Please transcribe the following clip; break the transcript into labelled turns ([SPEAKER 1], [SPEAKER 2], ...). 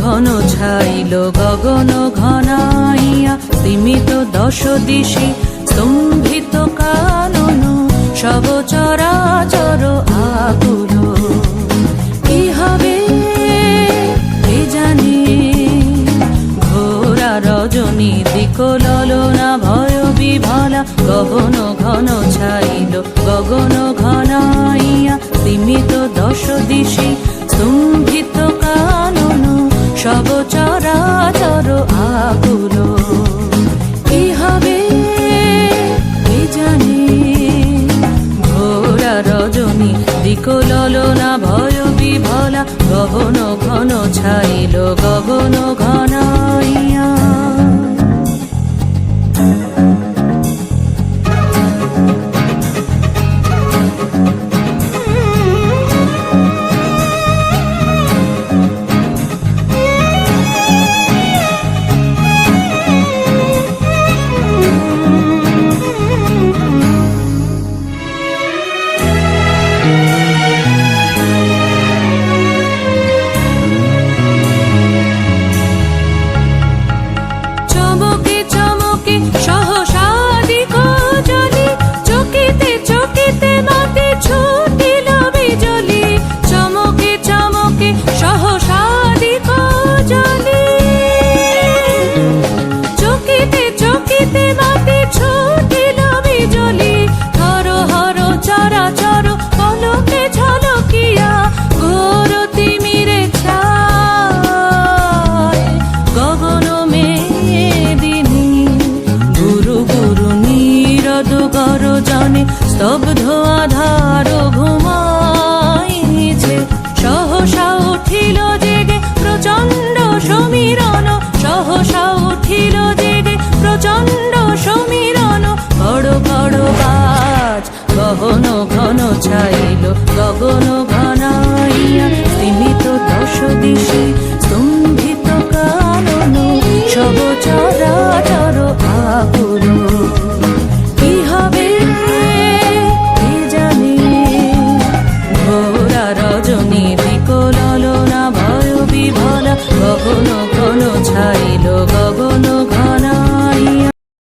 [SPEAKER 1] ঘন ছাইল, গগন ঘনাইয়া সীমিত দশ দিশি স্তম্ভিত কানন সব চরাচর আকুল কি হবে কে জানে? ঘোরা রজনী দিক ললনা ভয় বিভলা, গগন ঘন ছাইল, গগন ঘনাইয়া সীমিত দশ দিশে স্তম্ভিত ললনা ভয় বিভলা গগন ঘন ছাইল গগন ঘনাইয়া স্তব্ধ আধার ঘুমাইছে। সহসা উঠিল জেগে প্রচণ্ড সমীরণ। সহসা উঠিল জেগে প্রচণ্ড সমীরণ। বড় বড় বাজ, গহন ঘন ছাইল, গগন